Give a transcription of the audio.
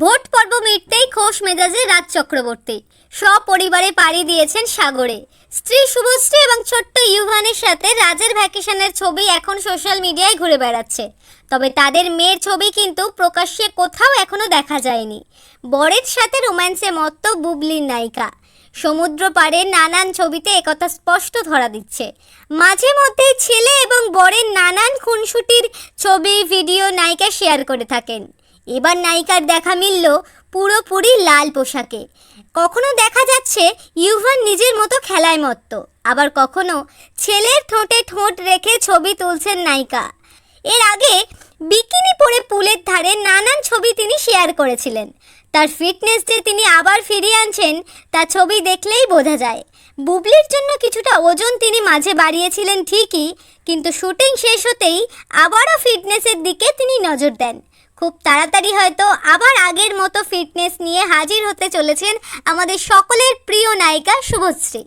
Vote পর্ব মিটতেই খোশ মেজাজে রাজ চক্রবর্তী। সপরিবারে পাড়ি দিয়েছেন সাগরে। স্ত্রী শুভশ্রী এবং ছোট্ট ইউভানের সাথে রাজের ভ্যাকেশনের ছবি এখন সোশ্যাল মিডিয়ায় ঘুরে বেড়াচ্ছে। তবে তাদের মেয়ের ছবি কিন্তু প্রকাশ্যে কোথাও এখনও দেখা যায়নি। বরের সাথে রোম্যান্সে মত্ত বুবলির নায়িকা। সমুদ্র পাড়ে নানান ছবিতে একথা স্পষ্ট ধরা দিচ্ছে। মাঝে মধ্যে ছেলে এবং বরের নানান খুনসুটির ছবি ভিডিও নায়িকা শেয়ার করে থাকেন। এবার নায়িকার দেখা মিলল পুরোপুরি লাল পোশাকে। কখনো দেখা যাচ্ছে ইউভান নিজের মতো খেলায় মত্ত, আবার কখনো ছেলের ঠোঁটে ঠোঁট রেখে ছবি তুলছেন নায়িকা। এর আগে বিকিনি পরে পুলের ধারে নানান ছবি তিনি শেয়ার করেছিলেন। তার ফিটনেস যে তিনি আবার ফিরিয়ে আনছেন, তা ছবি দেখলেই বোঝা যায়। বুবলির জন্য কিছুটা ওজন তিনি মাঝে বাড়িয়েছিলেন ঠিকই, কিন্তু শুটিং শেষ হতেই আবারও ফিটনেসের দিকে তিনি নজর দেন। খুব তাড়াতাড়ি হয়তো আবার আগের মতো ফিটনেস নিয়ে হাজির হতে চলেছেন আমাদের সকলের প্রিয় নায়িকা শুভশ্রী।